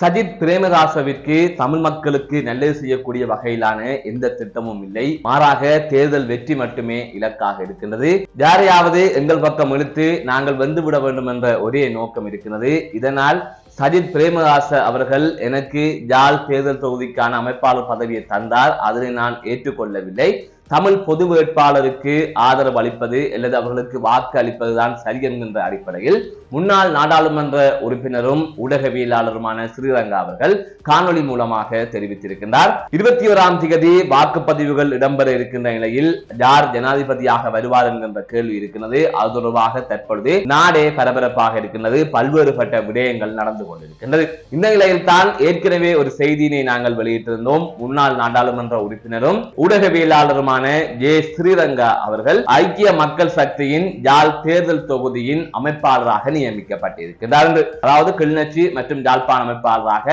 சஜித் பிரேமதாசவிற்கு தமிழ் மக்களுக்கு நல்லது செய்யக்கூடிய வகையிலான எந்த திட்டமும் இல்லை. மாறாக தேர்தல் வெற்றி மட்டுமே இலக்காக இருக்கின்றது. யாரையாவது எங்கள் பக்கம் இழுத்து நாங்கள் வந்துவிட வேண்டும் என்ற ஒரே நோக்கம் இருக்கிறது. இதனால் சஜித் பிரேமதாச அவர்கள் எனக்கு யாழ் தேர்தல் தொகுதிக்கான அமைப்பாளர் பதவியை தந்தார். அதனை நான் ஏற்றுக்கொள்ளவில்லை. தமிழ் பொது வேட்பாளருக்கு ஆதரவு அளிப்பது அல்லது அவர்களுக்கு வாக்கு அளிப்பதுதான் சரி என்கின்ற அடிப்படையில் முன்னாள் நாடாளுமன்ற உறுப்பினரும் ஊடகவியலாளருமான ஸ்ரீரங்கா அவர்கள் காணொளி மூலமாக தெரிவித்திருக்கின்றார். இருபத்தி ஓராம் திகதி வாக்குப்பதிவுகள் இடம்பெற இருக்கின்ற நிலையில் யார் ஜனாதிபதியாக வருவார் என்கின்ற கேள்வி இருக்கிறது. அது தொடர்பாக தற்பொழுது நாடே பரபரப்பாக இருக்கின்றது. பல்வேறுபட்ட விடயங்கள் நடந்து கொண்டிருக்கின்றது. இந்த நிலையில் தான் ஏற்கனவே ஒரு செய்தியினை நாங்கள் வெளியிட்டிருந்தோம். முன்னாள் நாடாளுமன்ற உறுப்பினரும் ஊடகவியலாளருமான ஜே. ஸ்ரீரங்கா அவர்கள் ஐக்கிய மக்கள் சக்தியின் யாழ் தேர்தல் தொகுதியின் அமைப்பாளராக நியமிக்கப்பட்டிருக்கிறார் அதாவது கிளிநொச்சி மற்றும் யாழ்ப்பாண அமைப்பாளராக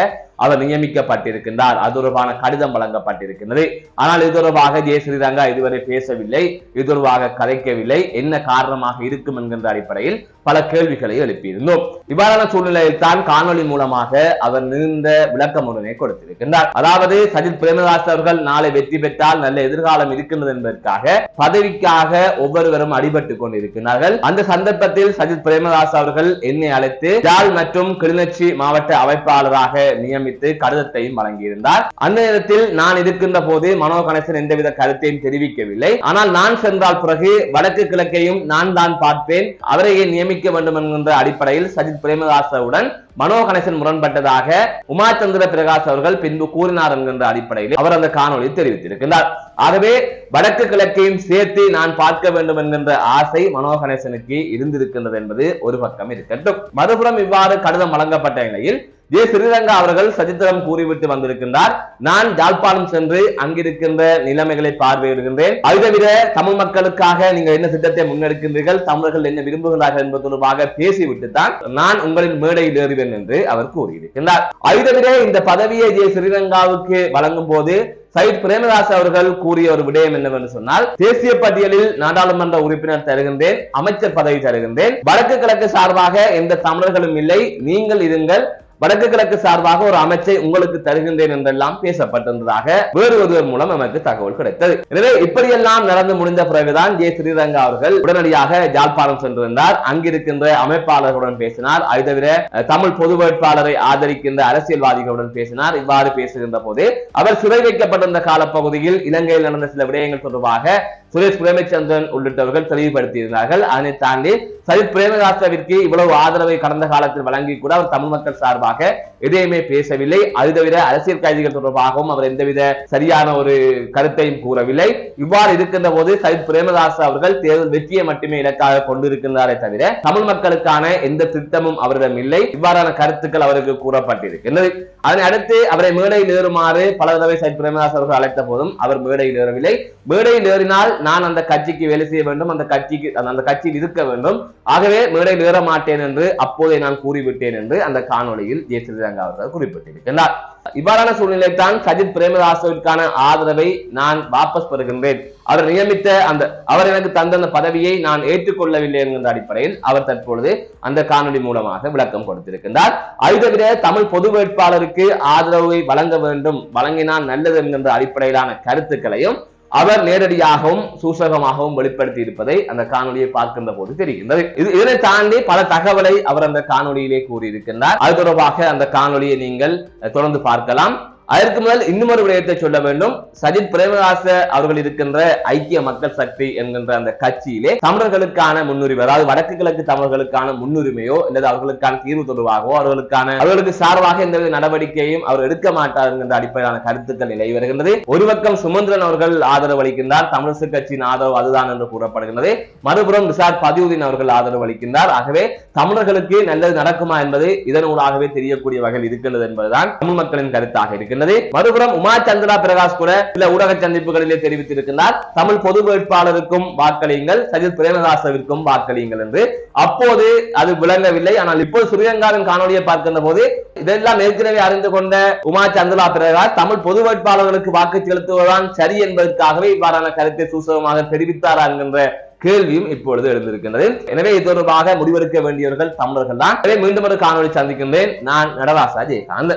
அவர் நியமிக்கப்பட்டிருக்கின்றார். அது தொடர்பான கடிதம் வழங்கப்பட்டிருக்கின்றது. ஆனால் இது தொடர்பாக ஜெய ஸ்ரீரங்கா இதுவரை பேசவில்லை இது தொடர்பாக கதைக்கவில்லை. என்ன காரணமாக இருக்கும் என்கின்ற அடிப்படையில் பல கேள்விகளை எழுப்பியிருந்தோம். இவ்வாறான சூழ்நிலையில் தான் காணொலி மூலமாக அவர் நீண்ட விளக்கம் ஒன்றினை கொடுத்திருக்கின்றார். அதாவது சஜித் பிரேமதாஸ் அவர்கள் நாளை வெற்றி பெற்றால் நல்ல எதிர்காலம் இருக்கின்றது என்பதற்காக பதவிக்காக ஒவ்வொருவரும் அடிபட்டுக் கொண்டிருக்கிறார்கள் அந்த சந்தர்ப்பத்தில் சஜித் பிரேமதாஸ் அவர்கள் என்னை அழைத்து ஜால் மற்றும் கிளிநொச்சி மாவட்ட அமைப்பாளராக நியமி தெரிவித்து கடிதத்தையும் வழங்கியிருந்தார். அந்த நேரத்தில் நான் இருக்கின்ற போது மனோ கணேசன் எந்தவித கருத்தையும் தெரிவிக்கவில்லை. ஆனால் நான் சென்றால் பிறகு வடக்கு கிழக்கையும் நான் தான் பார்ப்பேன். அவரையே நியமிக்க வேண்டும் என்கின்ற அடிப்படையில் சஜித் பிரேமதாசவுடன் மனோ கணேசன் முரண்பட்டதாக உமாச்சந்திர பிரகாஷ் அவர்கள் பின்பு கூறினார் என்கின்ற அடிப்படையில் அவர் அந்த காணொலி தெரிவித்திருக்கிறார் ஆகவே வடக்கு கிழக்கையும் சேர்த்து நான் பார்க்க வேண்டும் என்கின்ற ஆசை மனோ கணேசனுக்கு இருந்திருக்கின்றது என்பது ஒரு பக்கம் இருக்கட்டும். மறுபுறம் இவ்வாறு கடிதம் வழங்கப்பட்ட நிலையில் ஜே ஸ்ரீரங்கா அவர்கள் சஜித்திரம் கூறிவிட்டு வந்திருக்கின்றார். நான் யாழ்ப்பாணம் சென்று அங்கிருக்கின்ற நிலைமைகளை பார்வையிடுகின்றேன். அது தவிர தமிழ் மக்களுக்காக நீங்கள் என்ன திட்டத்தை முன்னெடுக்கின்றீர்கள் தமிழர்கள் என்ன விரும்புகிறார்கள் என்பது தொடர்பாக பேசிவிட்டு தான் நான் உங்களின் மேடையில் ஏறுவேன் என்று அவர் கூறியிருக்கின்றார் அது தவிர இந்த பதவியை ஜே ஸ்ரீரங்காவுக்கு வழங்கும் போது சயித் பிரேமதாஸ் அவர்கள் கூறிய ஒரு விடயம் என்னவென்று சொன்னால் தேசிய பட்டியலில் நாடாளுமன்ற உறுப்பினர் தருகின்றேன் அமைச்சர் பதவி தருகின்றேன். வடக்கு கிழக்கு சார்பாக எந்த தமிழர்களும் இல்லை நீங்கள் இருங்கள் வடக்கு கிழக்கு சார்பாக ஒரு அமைச்சை உங்களுக்கு தருகின்றேன் என்றெல்லாம் பேசப்பட்டிருந்ததாக வேறு ஒருவர் மூலம் நமக்கு தகவல் கிடைத்தது. எனவே இப்படியெல்லாம் நடந்து முடிந்த பிறகுதான் ஜே ஸ்ரீரங்கா அவர்கள் உடனடியாக ஜாழ்ப்பாணம் சென்றிருந்தார். அங்கிருக்கின்ற அமைப்பாளர்களுடன் பேசினார். அது தவிர தமிழ் பொது வேட்பாளரை ஆதரிக்கின்ற அரசியல்வாதிகளுடன் பேசினார். இவ்வாறு பேசுகின்ற போது அவர் சிறை வைக்கப்பட்டிருந்த காலப்பகுதியில் இலங்கையில் நடந்த சில விடயங்கள் தொடர்பாக சுரேஷ் பிரேமச்சந்திரன் உள்ளிட்டவர்கள் தெளிவுபடுத்தியிருந்தார்கள். அதனை தாண்டி சஜித் பிரேமதாசவிற்கு இவ்வளவு ஆதரவை கடந்த காலத்தில் வழங்கி கூட அவர் தமிழ் மக்கள் சார்பாக எதையுமே பேசவில்லை. அது தவிர அரசியல் கைதிகள் தொடர்பாகவும் அவர் எந்தவித சரியான ஒரு கருத்தையும் கூறவில்லை. இவ்வாறு இருக்கின்ற போது சஜித் பிரேமதாஸ் அவர்கள் தேர்தல் வெற்றியை மட்டுமே இலக்காக கொண்டிருக்கின்றாரே தவிர தமிழ் மக்களுக்கான எந்த திட்டமும் அவரிடம் இல்லை. இவ்வாறான கருத்துக்கள் அவருக்கு கூறப்பட்டிருக்கின்றது. அதனை அடுத்து அவரை மேடையில் ஏறுமாறு பல தடவை சஜித் பிரேமதாஸ் அவர்கள் அழைத்த போதும் அவர் மேடையில் ஏறவில்லை. மேடையில் ஏறினால் நான் அந்த கட்சிக்கு வேலை செய்ய வேண்டும் அந்த கட்சிக்கு அந்த கட்சியில் இருக்க வேண்டும். ஆகவே மேடையில் ஏற மாட்டேன் என்று அப்போதே நான் கூறிவிட்டேன் என்று அந்த காணொலியில் ஜே ஸ்ரீரங்கா அவர்கள் குறிப்பிட்டிருக்கிறார் இவ்வாறான சூழ்நிலை தான் சஜித் பிரேமதாசவிற்கான ஆதரவை நான் வாபஸ் பெறுகின்றேன். அவர் நியமித்த அந்த அவர் எனக்கு தந்த அந்த பதவியை நான் ஏற்றுக்கொள்ளவில்லை என்கின்ற அடிப்படையில் அவர் தற்பொழுது அந்த காணொலி மூலமாக விளக்கம் கொடுத்திருக்கின்றார். அது தவிர தமிழ் பொது வேட்பாளருக்கு ஆதரவை வழங்க வேண்டும் வழங்கினால் நல்லது என்கின்ற அடிப்படையிலான கருத்துக்களையும் அவர் நேரடியாகவும் சூசகமாகவும் வெளிப்படுத்தி இருப்பதை அந்த காணொலியை பார்க்கின்ற போது தெரிகின்றது. இது இதனை தாண்டி பல தகவலை அவர் அந்த காணொலியிலே கூறியிருக்கின்றார். அது தொடர்பாக அந்த காணொலியை நீங்கள் தொடர்ந்து பார்க்கலாம். அதற்கு முதல் இன்னும் ஒரு விடயத்தை சொல்ல வேண்டும். சஜித் பிரேமதாச அவர்கள் இருக்கின்ற ஐக்கிய மக்கள் சக்தி என்கின்ற அந்த கட்சியிலே தமிழர்களுக்கான முன்னுரிமை அதாவது வடக்கு கிழக்கு தமிழர்களுக்கான முன்னுரிமையோ அல்லது அவர்களுக்கான தீர்வு தொடர்பாகவோ அவர்களுக்கான அவர்களுக்கு சார்பாக எந்த நடவடிக்கையும் அவர் எடுக்க மாட்டார் என்கின்ற அடிப்படையிலான கருத்துக்கள் நிலை வருகின்றது. ஒரு பக்கம் சுமந்திரன் அவர்கள் ஆதரவு அளிக்கின்றார் தமிழிசை கட்சியின் ஆதரவு அதுதான் என்று கூறப்படுகின்றது. மறுபுறம் ரிசார் பதியுதீன் அவர்கள் ஆதரவு அளிக்கின்றார். ஆகவே தமிழர்களுக்கு நல்லது நடக்குமா என்பது இதனூடாகவே தெரியக்கூடிய வகையில் இருக்கின்றது என்பதுதான் தமிழ் மக்களின் கருத்தாக இருக்கின்றது மறுபுறம் உமா சந்திரா பிரகாஷ் கூட சில ஊடக சந்திப்புகளிலே தெரிவித்திருக்கிறார் தமிழ் பொது வேட்பாளருக்கும் வாக்களியுங்கள் சஜித் பிரேமதாசவிற்கும் வாக்களியுங்கள் என்று. அப்போது அது விளங்கவில்லை. ஆனால் இப்போது சுரியங்காவின் காணொலியை பார்க்கின்ற போது இதெல்லாம் ஏற்கனவே அறிந்து கொண்ட உமா சந்திரா பிரகாஷ் தமிழ் பொது வேட்பாளர்களுக்கு வாக்கு செலுத்துவதுதான் சரி என்பதற்காகவே இவ்வாறான கருத்தை சூசகமாக தெரிவித்தாரா என்கின்ற கேள்வியும் இப்பொழுது எழுந்திருக்கின்றது. எனவே இது தொடர்பாக முடிவெடுக்க வேண்டியவர்கள் தமிழர்கள் தான். எனவே மீண்டும் ஒரு காணொலி சந்திக்கின்றேன். நான் நடராசா ஜெயகாந்த்.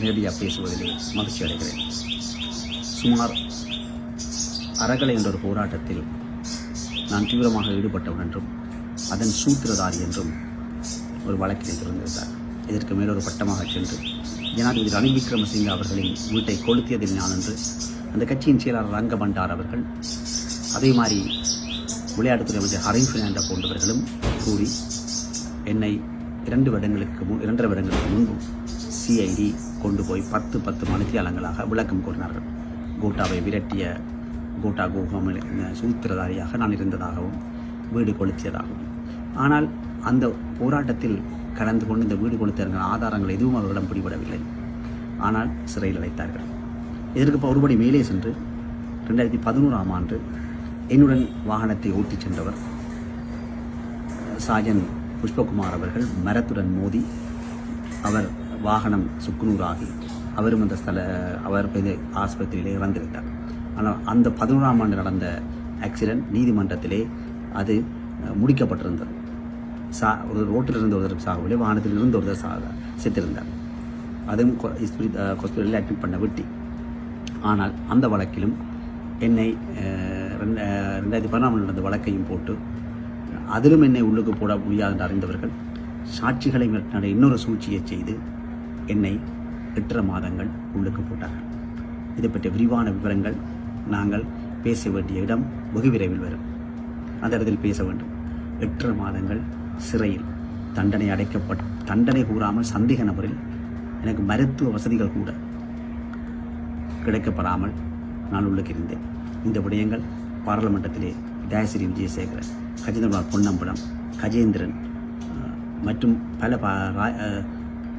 நேரடியாக பேசுவதிலே மகிழ்ச்சி அடைகிறேன். சுமார் அறகலை என்ற ஒரு போராட்டத்தில் நான் தீவிரமாக ஈடுபட்டவன் என்றும் அதன் சூத்திரதாரி என்றும் ஒரு வழக்கினை திறந்திருந்தார். இதற்கு மேலொரு பட்டமாக சென்று ஜனாதிபதி ரணில் விக்ரமசிங்க அவர்களின் வீட்டை கொளுத்தியதில் நான் என்று அந்த கட்சியின் செயலாளர் ரங்கபண்டார் அவர்கள் அதே மாதிரி விளையாட்டுத்துறை அமைச்சர் ஹரின் பிர்னாண்டோ போன்றவர்களும் கூறி என்னை இரண்டு வருடங்களுக்கு முன் இரண்டரை வருடங்களுக்கு முன்பு சிஐடி கொண்டு போய் பத்து பத்து மணித்தியாலங்களாக விளக்கம் கூறினார்கள் கோட்டாவை விரட்டிய கோட்டா கோகாமல் சூத்திரதாரியாக நான் இருந்ததாகவும் வீடு கொளுத்தியதாகவும். ஆனால் அந்த போராட்டத்தில் கலந்து கொண்டு இந்த வீடு கொளுத்தியவர்கள் ஆதாரங்கள் எதுவும் அவர்களிடம் பிடிபடவில்லை. ஆனால் சிறையில் அடைத்தார்கள். இதற்கு ஒருபடி மேலே சென்று ரெண்டாயிரத்தி பதினோராம் ஆண்டு என்னுடன் வாகனத்தை ஓட்டிச் சென்றவர் சாஜன் புஷ்பகுமார் அவர்கள் மரத்துடன் மோதி அவர் வாகனம் சுக்குநூறாகி அவரும் அந்த ஸ்தல அவர் ஆஸ்பத்திரியிலே இறந்துவிட்டார். ஆனால் அந்த பதினோராம் ஆண்டு நடந்த ஆக்சிடென்ட் நீதிமன்றத்திலே அது முடிக்கப்பட்டிருந்தது. சா ஒரு ரோட்டில் இருந்து ஒருத்தர் சாகவில்லை வாகனத்தில் இருந்து ஒருத்தர் சாக செத்திருந்தார். அதுவும் ஹாஸ்பிட்டலில் அட்மிட் பண்ண விட்டி. ஆனால் அந்த வழக்கிலும் என்னை ரெண்டு ரெண்டாயிரத்தி பதினாறு நடந்த வழக்கையும் போட்டு அதிலும் என்னை உள்ளுக்கு போட முடியாது என்று அறிந்தவர்கள் சாட்சிகளை மிரட்டின இன்னொரு சூழ்ச்சியை செய்து என்னை எட்டரை மாதங்கள் உள்ளுக்கு போட்டார்கள். இதை பற்றிய விரிவான விவரங்கள் நாங்கள் பேச வேண்டிய இடம் வெகு விரைவில் வரும். அந்த இடத்தில் பேச வேண்டும். எட்டரை மாதங்கள் சிறையில் தண்டனை அடைக்கப்பட் தண்டனை கூறாமல் சந்தேக நபரில் எனக்கு மருத்துவ வசதிகள் கூட கிடைக்கப்படாமல் நான் உள்ளுக்கு இருந்தேன். இந்த விடயங்கள் பாராளுமன்றத்திலே தயாசிரி விஜயசேகரன் கஜேந்திரபால் பொன்னம்பலம் கஜேந்திரன் மற்றும் பல பா ரா-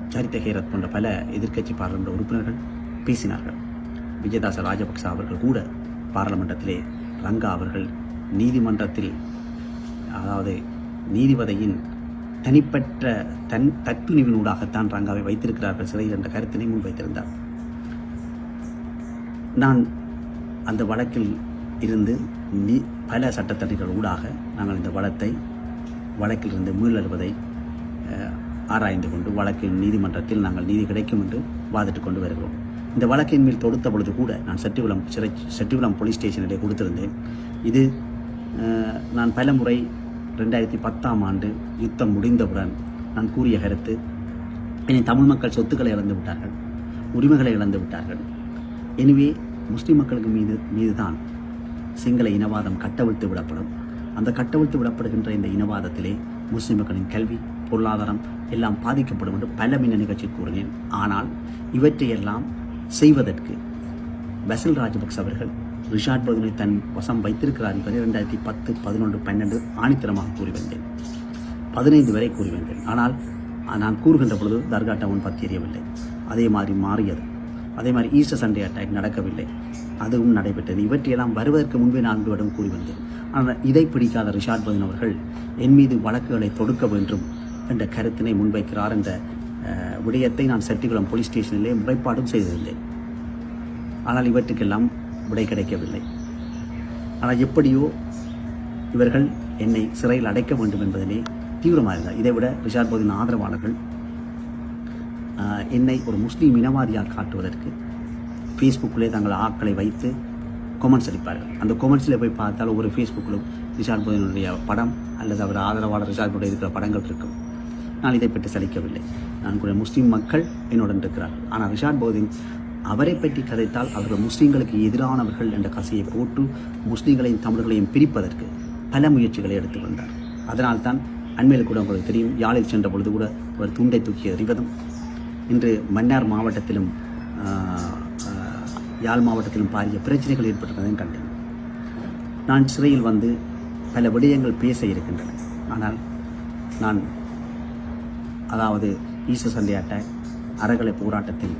சரித்த ஹேரத் போன்ற பல எதிர்க்கட்சி பாராளுமன்ற உறுப்பினர்கள் பேசினார்கள். விஜயதாச ராஜபக்ச அவர்கள் கூட பாராளுமன்றத்திலே ரங்கா அவர்கள் நீதிமன்றத்தில் அதாவது நீதிபதியின் தனிப்பட்ட தன் தற்பிணிவினூடாகத்தான் ரங்காவை வைத்திருக்கிறார்கள் சிறையில் என்ற கருத்தினை முன்வைத்திருந்தார். நான் அந்த வழக்கில் இருந்து நீ பல சட்டத்தடைகள் ஊடாக நாங்கள் இந்த வழக்கை வழக்கிலிருந்து மீளறுவதை ஆராய்ந்து கொண்டு வழக்கின் நீதிமன்றத்தில் நாங்கள் நீதி கிடைக்கும் என்று வாதிட்டு கொண்டு வருகிறோம். இந்த வழக்கின் மேல் தொடுத்த பொழுது கூட நான் செட்டிகுளம் சிறை செட்டிகுளம் போலீஸ் ஸ்டேஷனிலே கொடுத்திருந்தேன். இது நான் பல முறை ரெண்டாயிரத்தி பத்தாம் ஆண்டு யுத்தம் முடிந்தவுடன் நான் கூறிய கருத்து இனி தமிழ் மக்கள் சொத்துக்களை இழந்து விட்டார்கள் உரிமைகளை இழந்து விட்டார்கள். எனவே முஸ்லீம் மக்களுக்கு மீது மீதுதான் சிங்கள இனவாதம் கட்டவிழ்த்து விடப்படும். அந்த கட்டவிழ்த்து விடப்படுகின்ற இந்த இனவாதத்திலே முஸ்லிம் மக்களின் கல்வி பொருளாதாரம் எல்லாம் பாதிக்கப்படும் என்று பல மின்ன நிகழ்ச்சி கூறினேன். ஆனால் இவற்றையெல்லாம் செய்வதற்கு பசில் ராஜபக்ச அவர்கள் ரிஷாட் பதுனை தன் வசம் வைத்திருக்கிறார் என்பதை ரெண்டாயிரத்தி பத்து பதினொன்று பன்னெண்டு ஆணித்தரமாக கூறி வந்தேன். பதினைந்து வரை கூறி வந்தேன். ஆனால் நான் கூறுகின்ற பொழுது தர்கா டவுன் பற்றி எரியவில்லை. அதே மாதிரி மாறியது. அதே மாதிரி ஈஸ்டர் சண்டே அட்டாக் நடக்கவில்லை. அதுவும் நடைபெற்றது. இவற்றையெல்லாம் வருவதற்கு முன்பே நான்கு வருடம் கூறி வந்தேன் ஆனால் இதை பிடிக்காத ரிஷாட் பதின் அவர்கள் என் மீது வழக்குகளை தொடுக்க வேண்டும் என்ற கருத்தினை முன்வைக்கிறார் என்ற விடயத்தை நான் செட்டிகுளம் போலீஸ் ஸ்டேஷனிலே முறைப்பாடும் செய்திருந்தேன். ஆனால் இவற்றுக்கெல்லாம் விடை கிடைக்கவில்லை. ஆனால் எப்படியோ இவர்கள் என்னை சிறையில் அடைக்க வேண்டும் என்பதிலே தீவிரமாக இருந்தார். இதைவிட ரிஷாட் பகுதியின் ஆதரவாளர்கள் என்னை ஒரு முஸ்லீம் இனவாதியாக காட்டுவதற்கு ஃபேஸ்புக்கிலே தங்கள் ஆட்களை வைத்து கொமெண்ட்ஸ் அளிப்பார்கள் அந்த கொமெண்ட்ஸில் போய் பார்த்தால் ஒவ்வொரு ஃபேஸ்புக்கிலும் ரிஷாட் போதனுடைய படம் அல்லது அவர் ஆதரவாளர் ரிஷாத் பகுதியில் இருக்கிற படங்கள் இருக்கும். நான் இதை பற்றி சலிக்கவில்லை. நான் கூட முஸ்லீம் மக்கள் என்னுடன் இருக்கிறார்கள். ஆனால் ரிஷாட் போதின் அவரை பற்றி கதைத்தால் அவர்கள் முஸ்லீம்களுக்கு எதிரானவர்கள் என்ற கசையை போட்டு முஸ்லீம்களையும் தமிழர்களையும் பிரிப்பதற்கு பல முயற்சிகளை எடுத்து வந்தார். அதனால்தான் அண்மையில் கூட உங்களுக்கு தெரியும் யாழில் சென்ற பொழுது கூட ஒரு துண்டை தூக்கி எறிவதும் இன்று மன்னார் மாவட்டத்திலும் யாழ் மாவட்டத்திலும் பாரிய பிரச்சனைகள் ஏற்பட்டதையும் கண்டேன். நான் சிறையில் வந்து பல விடயங்கள் பேச இருக்கின்றன. ஆனால் நான் அதாவது ஈச சண்டே அட்டாக் அறகலை போராட்டத்தில்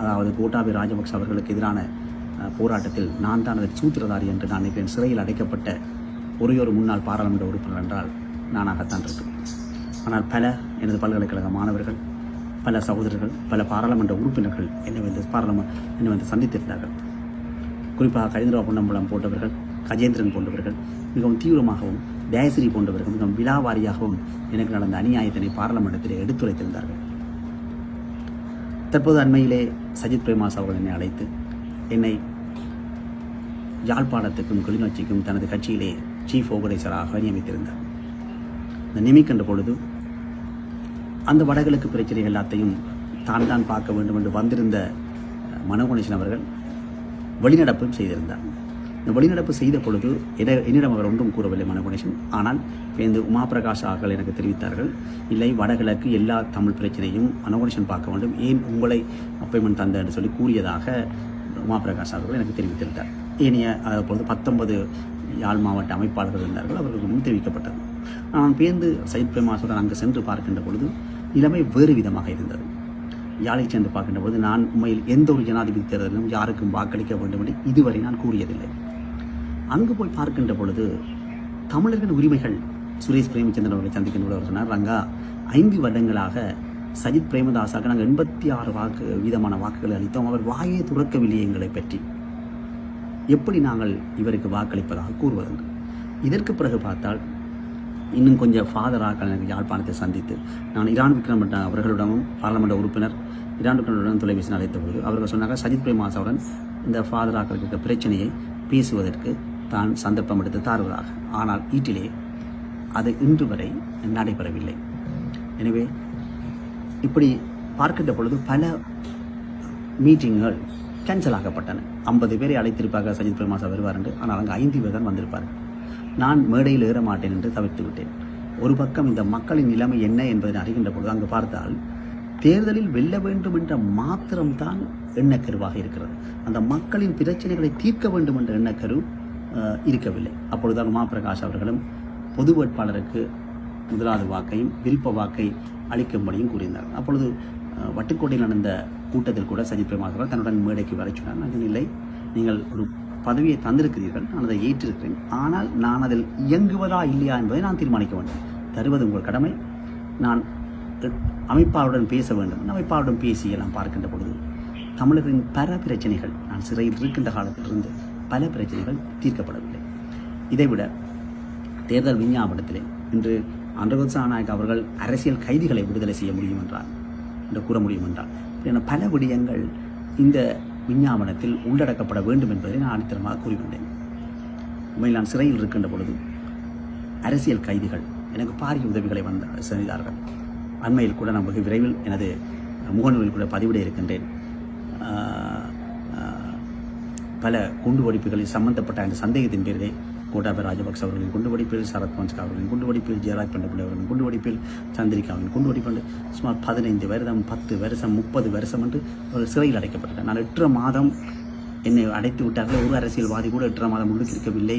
அதாவது கோட்டாபி ராஜபக்ஷ அவர்களுக்கு எதிரான போராட்டத்தில் நான் தான் அதற்கு சூத்திரதாரி என்று நான் நினைக்கிறேன் சிறையில் அடைக்கப்பட்ட ஒரே ஒரு முன்னாள் பாராளுமன்ற உறுப்பினர் என்றால் நானாகத்தான் இருக்கிறேன் ஆனால் பல எனது பல்கலைக்கழக மாணவர்கள் பல சகோதரர்கள் பல பாராளுமன்ற உறுப்பினர்கள் என்னை வந்து பாராளுமன்ற என்னை வந்து சந்தித்திருந்தார்கள். குறிப்பாக கஜேந்திரா பொன்னம்பலம் போன்றவர்கள் கஜேந்திரன் போன்றவர்கள் மிகவும் தீவிரமாகவும் தயசிரி போன்றவர்கள் மிகவும் விழாவாரியாகவும் எனக்கு நடந்த அநியாயத்தினை பாராளுமன்றத்தில் எடுத்துரைத்திருந்தார்கள். தற்போது அண்மையிலே சஜித் பிரேமாஸ் அவர்கள் என்னை அழைத்து என்னை யாழ்ப்பாணத்துக்கும் கிளிநொச்சிக்கும் தனது கட்சியிலே சீஃப் ஆர்கனைசராக நியமித்திருந்தார். இந்த நியமிக்கின்ற பொழுது அந்த வடகிழக்கு பிரச்சனைகள் எல்லாத்தையும் தான் தான் பார்க்க வேண்டும் என்று வந்திருந்த மனோகணேசன் அவர்கள் வெளிநடப்பும் செய்திருந்தார். இந்த வெளிநடப்பு செய்த பொழுது என- என்னிடம் அவர் ஒன்றும் கூறவில்லை மனோகணேசன். ஆனால் இந்த உமா பிரகாஷ் அவர்கள் எனக்கு தெரிவித்தார்கள் இல்லை வடகிழக்கு எல்லா தமிழ் பிரச்சனையும் மனோகணேசன் பார்க்க வேண்டும் ஏன் உங்களை அப்பாயின்மெண்ட் தந்த என்று சொல்லி கூறியதாக உமா பிரகாஷ் அவர்கள் எனக்கு தெரிவித்திருந்தார். ஏனைய அப்பொழுது பத்தொன்பது யாழ் மாவட்ட அமைப்பாளர்கள் இருந்தார்கள் அவர்களுக்கு முன் தெரிவிக்கப்பட்டது. நான் பேருந்து சைத் பிரேமாசுடன் அங்கு சென்று பார்க்கின்ற பொழுது நிலைமை வேறு விதமாக இருந்தது. யாழை சென்று பார்க்கின்ற போது நான் உண்மையில் எந்த ஒரு ஜனாதிபதி தேர்தலிலும் யாருக்கும் வாக்களிக்க வேண்டும் என்று இதுவரை நான் கூறியதில்லை. அங்கு போய் பார்க்கின்ற பொழுது தமிழர்களின் உரிமைகள் சுரேஷ் பிரேமச்சந்திரன் அவர்களை சந்திக்கின்ற அவர் சொன்னார் ரங்கா ஐந்து வருடங்களாக சஜித் பிரேமதாசாக நாங்கள் எண்பத்தி ஆறு வாக்கு வீதமான வாக்குகளை அளித்தோம். அவர் வாயே துறக்கவில்லை எங்களை பற்றி. எப்படி நாங்கள் இவருக்கு வாக்களிப்பதாக கூறுவதுண்டு? இதற்கு பிறகு பார்த்தால் இன்னும் கொஞ்சம் ஃபாதராக எனக்கு யாழ்ப்பாணத்தை சந்தித்து நான் இரான் விக்ரமட்ட அவர்களிடமும் பாராளுமன்ற உறுப்பினர் இரான் விக்ரமுடன் தொலைபேசி அழைத்த பொழுது அவர்கள் சொன்னாங்க சஜித் பிரேமாசாவுடன் இந்த ஃபாதராக இருக்கிற பிரச்சனையை பேசுவதற்கு தான் சந்தர்ப்பம் எடுத்து தாருவதாக. ஆனால் ஈட்டிலே அது இன்று வரை நடைபெறவில்லை. எனவே இப்படி பார்க்கின்ற பொழுது பல மீட்டிங்குகள் கேன்சல் ஆகப்பட்டன ஐம்பது பேரை அழைத்திருப்பாக சஜித் பிரேமாசா வருவார் என்று. ஆனால் அங்கே ஐந்து பேர் தான் வந்திருப்பார்கள். நான் மேடையில் ஏற மாட்டேன் என்று தவிர்த்து விட்டேன். ஒரு பக்கம் இந்த மக்களின் நிலைமை என்ன என்பதை அறிகின்ற பொழுது அங்கு பார்த்தால் தேர்தலில் வெல்ல வேண்டும் என்ற மாத்திரம்தான் எண்ணக்கருவாக இருக்கிறது. அந்த மக்களின் பிரச்சனைகளை தீர்க்க வேண்டும் என்ற எண்ணக்கரு அஹ், இருக்கவில்லை. அப்பொழுதுதான் உமாபிரகாஷ் அவர்களும் பொது வேட்பாளருக்கு முதலாவது வாக்கையும் விருப்ப வாக்கை அளிக்கும்படியும் கூறியிருந்தார் அப்பொழுது வட்டுக்கோட்டையில் நடந்த கூட்டத்தில் கூட சஜித் பிரேமாசவர் தன்னுடன் மேடைக்கு வர சொன்னார். நான் இல்லை நீங்கள் ஒரு பதவியை தந்திருக்கிறீர்கள் நான் அதை ஏற்றிருக்கிறேன். ஆனால் நான் அதில் இயங்குவதா இல்லையா என்பதை நான் தீர்மானிக்க வேண்டும். தருவது உங்கள் கடமை. நான் அமைப்பாளருடன் பேச வேண்டும். அமைப்பாளருடன் பேசி எல்லாம் பார்க்கின்ற பொழுது தமிழர்களின் பல பிரச்சனைகள் நான் சிறையில் இருக்கின்ற காலத்திலிருந்து பல பிரச்சனைகள் தீர்க்கப்படவில்லை. இதைவிட தேர்தல் விஞ்ஞாபனத்திலே இன்று அன்றகுத் சாநாயக் அவர்கள் அரசியல் கைதிகளை விடுதலை செய்ய முடியும் என்றார் என்று கூற முடியும் என்றார். என பல விடயங்கள் இந்த விஞ்ஞாபனத்தில் உள்ளடக்கப்பட வேண்டும் என்பதை நான் ஆணித்தரமாக கூறிக்கொண்டேன். உண்மையில் நான் சிறையில் இருக்கின்ற பொழுது அரசியல் கைதிகள் எனக்கு பாரிய உதவிகளை வந்த செய்தார்கள். அண்மையில் கூட நான் வெகு விரைவில் எனது முகநூலில் கூட பதிவிட இருக்கின்றேன். பல குண்டு பல சம்பந்தப்பட்ட அந்த சந்தேகத்தின் பேரிலே கோட்டாபய ராஜபக்ச அவர்களின் குண்டுவெடிப்பில் சரத் பஞ்ச்கா அவர்களின் குண்டுவெடிப்பில் ஜெயராஜ் பண்டபிள்ளை அவர்களின் குண்டுவெடிப்பில் சந்திரிகாவின் குண்டுவெடிப்பு சுமார் பதினைந்து வருடம் பத்து வருஷம் முப்பது வருஷம் என்று ஒரு சிறையில் அடைக்கப்பட்டேன் நான் எட்டரை மாதம் என்னை அடைத்து விட்டார்கள். ஒரு அரசியல்வாதி கூட எட்டரை மாதம் உள்ளுக்கு இருக்கவில்லை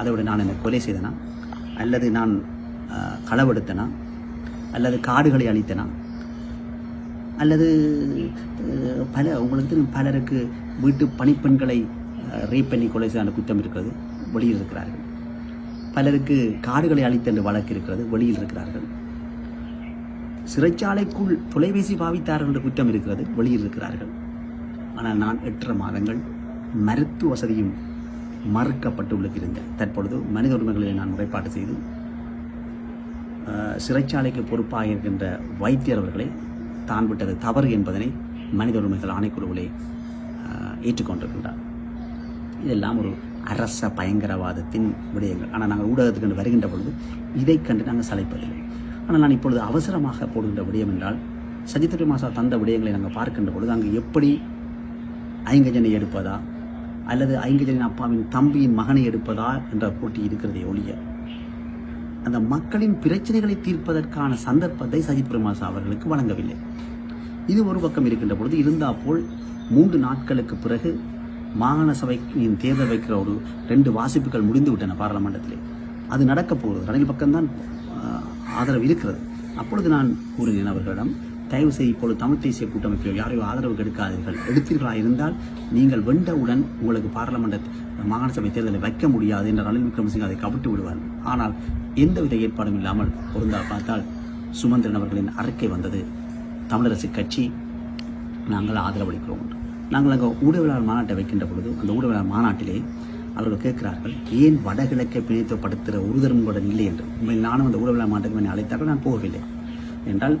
அதை விட நான் என்னை கொலை செய்தனா? அல்லது நான் களவெடுத்தனா? அல்லது காடுகளை அழித்தனா? அல்லது பல உங்களுக்கு பலருக்கு வீட்டு பணிப்பெண்களை ரேப் பண்ணி கொலை செய்த குற்றம் இருக்கிறது. வெளியில் இருக்கிறார்கள். பலருக்கு காடுகளை அழித்த என்று வழக்கு இருக்கிறது வெளியில் இருக்கிறார்கள். சிறைச்சாலைக்குள் தொலைபேசி பாவித்தார்கள் என்ற குற்றம் இருக்கிறது வெளியில் இருக்கிறார்கள். ஆனால் நான் எட்டரை மாதங்கள் மருத்துவ வசதியும் மறுக்கப்பட்டு உள்ளது இருந்தேன் தற்பொழுது மனித உரிமைகளில் நான் முறைப்பாடு செய்து சிறைச்சாலைக்கு பொறுப்பாக இருக்கின்ற வைத்தியர் அவர்களை தான் விட்டது தவறு என்பதனை மனித உரிமைகள் ஆணைக்குழுவிலே ஏற்றுக்கொண்டிருக்கின்றார். இதெல்லாம் ஒரு அரச பயங்கரவாதத்தின் விடயங்கள். ஆனால் நாங்கள் ஊடகத்துக்கு வருகின்ற பொழுது இதை கண்டு நாங்கள் சளைப்பதில்லை. ஆனால் நான் இப்பொழுது அவசரமாக போடுகின்ற விடயம் என்றால் சஜித் மாசா தந்த விடயங்களை நாங்கள் பார்க்கின்ற பொழுது அங்கு எப்படி ஐங்கஜனை எடுப்பதா? அல்லது ஐங்கஜனின் அப்பாவின் தம்பியின் மகனை எடுப்பதா? என்ற போட்டி இருக்கிறதே ஒழிய அந்த மக்களின் பிரச்சனைகளை தீர்ப்பதற்கான சந்தர்ப்பத்தை சஜித் பிரமாசா அவர்களுக்கு வழங்கவில்லை. இது ஒரு பக்கம் இருக்கின்ற பொழுது இருந்தால் போல் மூன்று நாட்களுக்கு பிறகு மாகாண சபையின் தேர்தல் வைக்கிற ஒரு ரெண்டு வாசிப்புகள் முடிந்து விட்டன பாராளுமன்றத்திலே. அது நடக்க போகிறது ரணில் பக்கம்தான் ஆதரவு இருக்கிறது. அப்பொழுது நான் கூறினேன் அவர்களிடம் தயவு செய்து இப்பொழுது தமிழ் தேசிய கூட்டமைப்பில் யாரையும் ஆதரவு எடுக்காதீர்கள் எடுத்தீர்களா இருந்தால் நீங்கள் வெண்டவுடன் உங்களுக்கு பாராளுமன்ற மாகாண சபை தேர்தலை வைக்க முடியாது என்ற ரணில் விக்ரமசிங்க அதை கவிட்டு விடுவார். ஆனால் எந்தவித ஏற்பாடும் இல்லாமல் பொருந்தா பார்த்தால் சுமந்திரன் அவர்களின் அறிக்கை வந்தது. தமிழரசு கட்சி நாங்கள் ஆதரவளிக்கிறோம் என்று. நாங்கள் அங்கே ஊடகவியலாளர் மாநாட்டை வைக்கின்ற பொழுது அந்த ஊடகவியலாளர் மாநாட்டிலே அவர்கள் கேட்கிறார்கள் ஏன் வடகிழக்கை பிணைத்தப்படுத்துகிற ஒருதரும் கூட இல்லை என்று? உண்மையில் நானும் அந்த ஊடகவியலாளர் மாநாட்டுக்கு என்னை அழைத்தார்கள் நான் போகவில்லை. என்றால்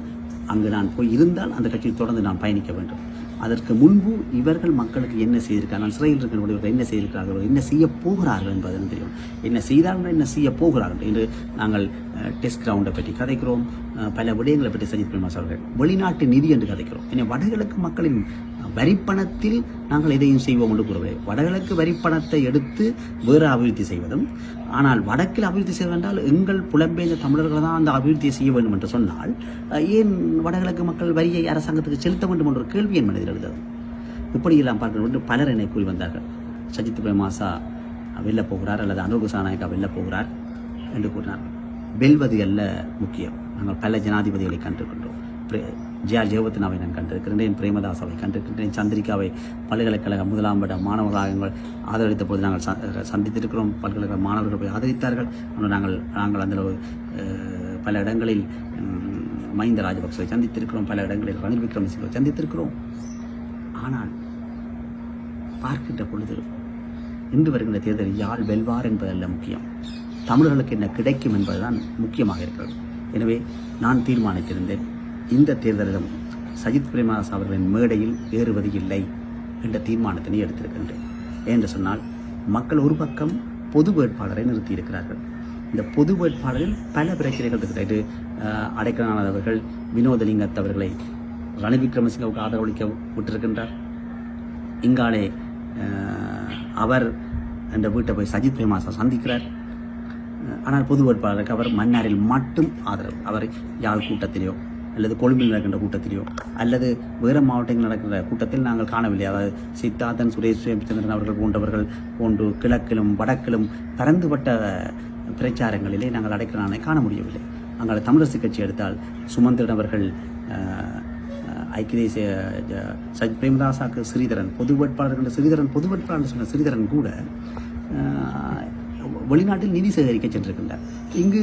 அங்கு நான் போய் இருந்தால் அந்த கட்சியில் தொடர்ந்து நான் பயணிக்க வேண்டும். அதற்கு முன்பு இவர்கள் மக்களுக்கு என்ன செய்திருக்கார்கள் சிறையில் இருக்கிறவர்கள் என்ன செய்திருக்கிறார்கள் என்ன செய்ய போகிறார்கள் என்பது தெரியும். என்ன செய்தார்கள் என்ன செய்ய போகிறார்கள் என்று நாங்கள் டெஸ்ட் கிரவுண்டை பற்றி கதைக்கிறோம். பல விடயங்களை பற்றி சஜித் பிரமாஸ் அவர்கள் வெளிநாட்டு நிதி என்று கதைக்கிறோம். என்ன வடகிழக்கு மக்களின் வரிப்பணத்தில் நாங்கள் எதையும் செய்வோம் என்று கூறவில்லை. வடகிழக்கு வரிப்பணத்தை எடுத்து வேறு அபிவிருத்தி செய்வதும் ஆனால் வடக்கில் அபிவிருத்தி செய்வதென்றால் எங்கள் புலம்பெயர்ந்த தமிழர்கள் தான் அந்த அபிவிருத்தியை செய்ய வேண்டும் என்று சொன்னால் ஏன் வடகிழக்கு மக்கள் வரியை அரசாங்கத்துக்கு செலுத்த வேண்டும் என்ற கேள்வி என் மனதில் எழுந்தது. இப்படியெல்லாம் பார்க்க வேண்டும் பலர் என்னை கூறி வந்தார்கள். சஜித் பிரேமாசா வெல்ல போகிறார் அல்லது அனுகு சாநாயக்கா வெல்ல போகிறார் என்று கூறினார் வெல்வது அல்ல முக்கியம். நாங்கள் பல ஜனாதிபதிகளை கண்டிருக்கின்றோம் ஜெயா ஜெயபத்தினாவை நான் கண்டிருக்கின்றேன் பிரேமதாசாவை கண்டிருக்கின்றேன் சந்திரிகாவை பல்கலைக்கழக முதலாம் பட மாணவர்களாக எங்கள் ஆதரித்த போது நாங்கள் ச- சந்தித்திருக்கிறோம். பல்கலைக்கழக மாணவர்கள் போய் ஆதரித்தார்கள். ஆனால் நாங்கள் நாங்கள் அந்த பல இடங்களில் மஹிந்த ராஜபக்சவை சந்தித்திருக்கிறோம். பல இடங்களில் ரணில் விக்ரமசிங்கவை சந்தித்திருக்கிறோம். ஆனால் பார்க்கின்ற பொழுது இன்று வருகின்ற தேர்தல் யார் வெல்வார் என்பதல்ல முக்கியம். தமிழர்களுக்கு என்ன கிடைக்கும் என்பதுதான் முக்கியமாக இருக்கிறது. எனவே நான் தீர்மானித்திருந்தேன். இந்த தேர்தலிலும் சஜித் பிரேமதாஸ் அவர்களின் மேடையில் ஏறுவது இல்லை என்ற தீர்மானத்தினை எடுத்திருக்கின்றேன். என்று சொன்னால் மக்கள் ஒரு பக்கம் பொது வேட்பாளரை நிறுத்தியிருக்கிறார்கள். இந்த பொது வேட்பாளரில் பல பிரச்சனைகள் இருக்கிறது அடைக்கலானவர்கள் வினோதலிங்கத்தவர்களை வினோதலிங்கத் அவர்களை ரணில் விக்ரமசிங்கவுக்கு ஆதரவளிக்க விட்டிருக்கின்றார். இங்காலே அவர் அந்த வீட்டை போய் சஜித் பிரேமாசா சந்திக்கிறார். ஆனால் பொது வேட்பாளருக்கு அவர் மன்னாரில் மட்டும் ஆதரவு அவர் யாழ் கூட்டத்திலேயோ அல்லது கொழும்பில் நடக்கின்ற கூட்டத்திலேயோ அல்லது வேறு மாவட்டங்களில் நடக்கின்ற கூட்டத்தில் நாங்கள் காணவில்லை. அதாவது சித்தார்த்தன் சுரேஷ் சுயம்சந்திரன் அவர்கள் போன்றவர்கள் போன்று கிழக்கிலும் வடக்கிலும் பரந்துபட்ட பிரச்சாரங்களிலே நாங்கள் அடைக்கலானை காண முடியவில்லை. அங்கே தமிழரசு கட்சி எடுத்தால் சுமந்திரன் அவர்கள் ஐக்கிய தேசிய ஜ- சஜ் பிரேமதாசாக்கு ஸ்ரீதரன் பொது வேட்பாளர் என்ற ஸ்ரீதரன் பொது வேட்பாளர் சொன்ன ஸ்ரீதரன் கூட வெளிநாட்டில் நிதி சேகரிக்க சென்றிருக்கின்றார். இங்கு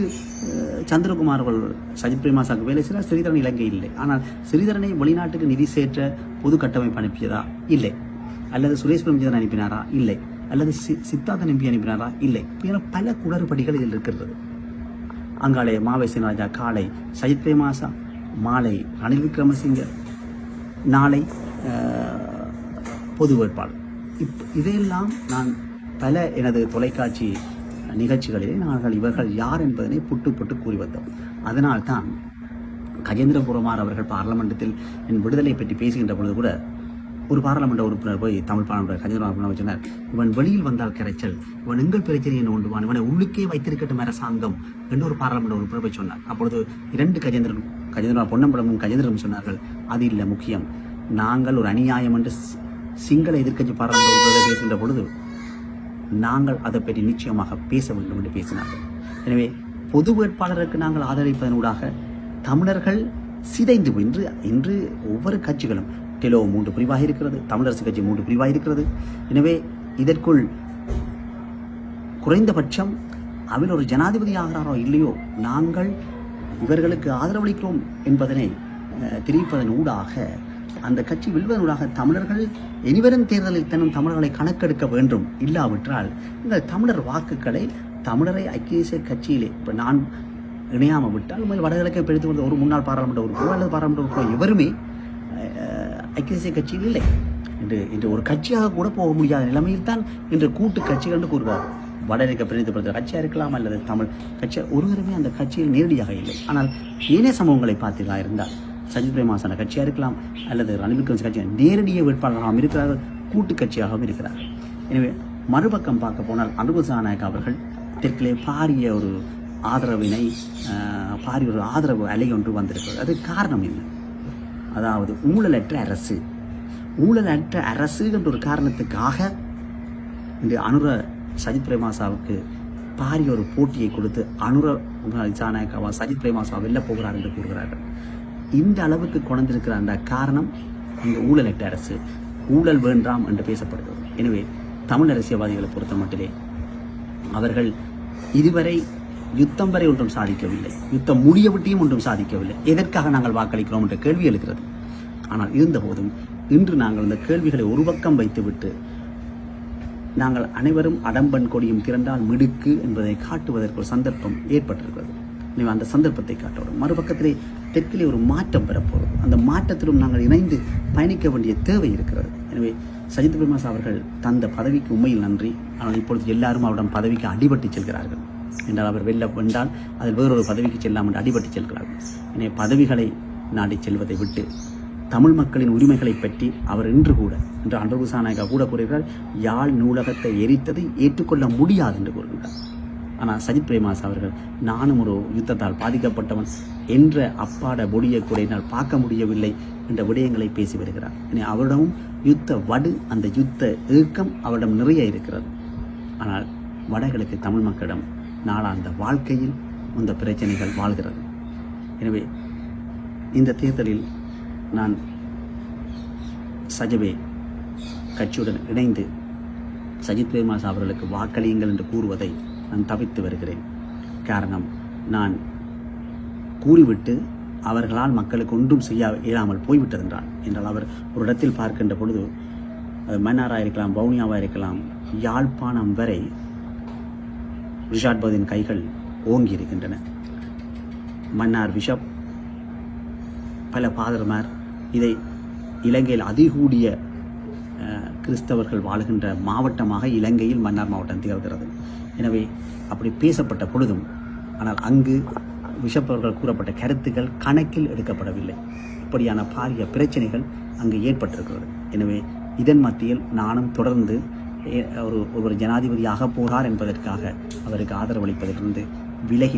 சந்திரகுமார் அவர்கள் சஜித் பிரேமாசாக்கு வேலை செய்தார். ஸ்ரீதரன் இலங்கை இல்லை. ஆனால் ஸ்ரீதரனை வெளிநாட்டுக்கு நிதி சேற்ற பொது கட்டமைப்பு அனுப்பியதா? இல்லை. அல்லது சுரேஷ் பிரேமச்சந்திரன் அனுப்பினாரா? இல்லை. அல்லது சி சித்தார்த்தன் எம்பி அனுப்பினாரா? இல்லை. இப்படியான பல குளறுபடிகள் இதில் இருக்கிறது அங்காலே மாவேசன் ராஜா காலை சஜித் பிரேமாசா மாலை ரணில் விக்ரமசிங்க நாளை பொது வேட்பாளர். இப் இதையெல்லாம் நான் பல எனது தொலைக்காட்சி நிகழ்ச்சிகளிலே நாங்கள் இவர்கள் யார் என்பதனை புட்டு புட்டு கூறி வந்தோம். அதனால்தான் கஜேந்திரபுரமார் அவர்கள் பார்லமெண்டத்தில் என் விடுதலை பற்றி பேசுகின்ற பொழுது கூட ஒரு பாராளுமன்ற உறுப்பினர் போய் தமிழ் பாராளுமன்ற கஜேந்திர சொன்னார் இவன் வெளியில் வந்தால் கிடைச்சல். இவன் எங்கள் பிரச்சனை என்ன உண்டுவான். இவனை உள்ளுக்கே வைத்திருக்கட்டும் அரசாங்கம். என்று ஒரு பாராளுமன்ற உறுப்பினர் போய் சொன்னார். அப்பொழுது இரண்டு கஜேந்திரன் கஜேந்திரா பொன்னம்பலமும் கஜேந்திரனும் சொன்னார்கள் அது இல்லை முக்கியம். நாங்கள் ஒரு அநியாயம் என்று சிங்கள எதிர்க்கட்சி பாராளுமன்ற உறுப்பினர் பேசுகின்ற பொழுது நாங்கள் அதை பற்றி நிச்சயமாக பேச வேண்டும் என்று பேசினார்கள். எனவே பொது வேட்பாளருக்கு நாங்கள் ஆதரிப்பதனூடாக தமிழர்கள் சிதைந்து இன்று இன்று ஒவ்வொரு கட்சிகளும் டெலோ மூன்று பிரிவாக இருக்கிறது தமிழரசு கட்சி மூன்று பிரிவாக இருக்கிறது. எனவே இதற்குள் குறைந்தபட்சம் அவர் ஒரு ஜனாதிபதி ஆகிறாரோ இல்லையோ நாங்கள் இவர்களுக்கு ஆதரவளிக்கிறோம் என்பதனை தெரிவிப்பதன் ஊடாக அந்த கட்சி வெல்வதனூடாக தமிழர்கள் இனிவரும் தேர்தலில் தன்னும் தமிழர்களை கணக்கெடுக்க வேண்டும் இல்லாவிட்டால் இந்த தமிழர் வாக்குகளை தமிழரை ஐக்கிய கட்சியிலே இப்போ நான் இணையாமல் விட்டால் உண்மையில் வடகிழக்கை பிடித்து வந்த ஒரு முன்னாள் பாராளுமன்ற உறுப்பினர் அல்லது பாராளுமன்ற உறுப்பினர் எவருமே ஐக்கிய கட்சியில் இல்லை. இன்று இன்று ஒரு கட்சியாக கூட போக முடியாத நிலைமையில் தான் இன்று கூட்டு கட்சிகள் என்று கூறுவார் வடகிழக்க பிரதிநிதிப்படுத்த கட்சியாக இருக்கலாம் அல்லது தமிழ் கட்சி ஒருவருமே அந்த கட்சியில் நேரடியாக இல்லை. ஆனால் ஏனைய சம்பவங்களை பார்த்தீர்களா இருந்தால் சஜித் பிரேமாசன கட்சியாக இருக்கலாம் அல்லது ரணில் விக்ரமசிங்க கட்சியாக நேரடிய வேட்பாளராகவும் இருக்கிறார்கள் கூட்டு கட்சியாகவும் இருக்கிறார். எனவே மறுபக்கம் பார்க்க போனால் அனுபவ நாயக் அவர்கள் தெற்கிலே பாரிய ஒரு ஆதரவினை பாரிய ஒரு ஆதரவு அலை ஒன்று வந்திருக்கிறது. அது காரணம் என்ன? அதாவது ஊழலற்ற அரசு. ஊழலற்ற அரசு என்ற ஒரு காரணத்துக்காக இந்த அனுர சஜித் பிரேமாசாவுக்கு பாரிய ஒரு போட்டியை கொடுத்து அனுர சாநாயக்காவா சஜித் பிரேமாசா வெல்ல போகிறார் என்று கூறுகிறார்கள். இந்த அளவுக்கு கொண்டிருக்கிற அந்த காரணம் இந்த ஊழலற்ற அரசு. ஊழல் வேண்டாம் என்று பேசப்படுகிறது. எனவே தமிழ் அரசியல்வாதிகளை பொறுத்த மட்டிலே அவர்கள் இதுவரை யுத்தம் வரை ஒன்றும் சாதிக்கவில்லை. யுத்தம் முடிய விட்டியும் ஒன்றும் சாதிக்கவில்லை. எதற்காக நாங்கள் வாக்களிக்கிறோம் என்ற கேள்வி எழுகிறது. ஆனால் இருந்தபோதும் இன்று நாங்கள் இந்த கேள்விகளை ஒரு பக்கம் வைத்துவிட்டு நாங்கள் அனைவரும் அடம்பன் கொடியும் திரண்டால் மிடுக்கு என்பதை காட்டுவதற்கு ஒரு சந்தர்ப்பம் ஏற்பட்டிருக்கிறது. எனவே அந்த சந்தர்ப்பத்தை காட்டுவோம் மறுபக்கத்திலே தெற்கிலே ஒரு மாற்றம் பெறப்போகிறது அந்த மாற்றத்திலும் நாங்கள் இணைந்து பயணிக்க வேண்டிய தேவை இருக்கிறது. எனவே சஜித் பிரமாஸ் அவர்கள் தந்த பதவிக்கு உண்மையில் நன்றி. ஆனால் இப்பொழுது எல்லாரும் அவரிடம் பதவிக்கு அடிபட்டு செல்கிறார்கள். என்றால் அவர் வெல்ல வென்றால் அதில் வேறொரு பதவிக்கு செல்லாமல் அடிபட்டு செல்கிறார்கள். எனவே பதவிகளை நாடி செல்வதை விட்டு தமிழ் மக்களின் உரிமைகளை பற்றி அவர் இன்று கூட என்று அன்பு சாநாயகா கூட கூறுகிறார் யாழ் நூலகத்தை எரித்ததை ஏற்றுக்கொள்ள முடியாது என்று கூறுகின்றார் ஆனால் சஜித் பிரேமாஸ் அவர்கள் நானும் ஒரு யுத்தத்தால் பாதிக்கப்பட்டவன் என்ற அப்பாட பொடியை கூட என்னால் பார்க்க முடியவில்லை என்ற விடயங்களை பேசி வருகிறார். இனி அவரிடமும் யுத்த வடு அந்த யுத்த ஏக்கம் அவரிடம் நிறைய இருக்கிறது. ஆனால் வடகிழக்கு தமிழ் மக்களிடம் நாளாந்த வாழ்க்கையில் இந்த பிரச்சனைகள் வாழ்கிறது. எனவே இந்த தேர்தலில் நான் சஜபே கட்சியுடன் இணைந்து சஜித் பிரேமாஸ் அவர்களுக்கு வாக்களியுங்கள் என்று கூறுவதை நான் தவித்து வருகிறேன். காரணம் நான் கூறிவிட்டு அவர்களால் மக்களுக்கு ஒன்றும் செய்ய இயலாமல் போய்விட்டதென்றான். என்றால் அவர் ஒரு இடத்தில் பார்க்கின்ற பொழுது மன்னாராக இருக்கலாம் வவுனியாவாக இருக்கலாம் யாழ்ப்பாணம் வரை ரிஷாட் பதின் கைகள் ஓங்கி இருக்கின்றன. மன்னார் விஷப் பல பாதர்மார் இதை இலங்கையில் அதிகூடிய கிறிஸ்தவர்கள் வாழுகின்ற மாவட்டமாக இலங்கையில் மன்னார் மாவட்டம் திகழ்கிறது. எனவே அப்படி பேசப்பட்ட பொழுதும் ஆனால் அங்கு விஷப்பவர்கள் கூறப்பட்ட கருத்துக்கள் கணக்கில் எடுக்கப்படவில்லை. இப்படியான பாரிய பிரச்சனைகள் அங்கு ஏற்பட்டிருக்கிறது. எனவே இதன் மத்தியில் நானும் தொடர்ந்து ஒரு ஒருவர் ஜனாதிபதியாக போகிறார் என்பதற்காக அவருக்கு ஆதரவளிப்பதிலிருந்து விலகி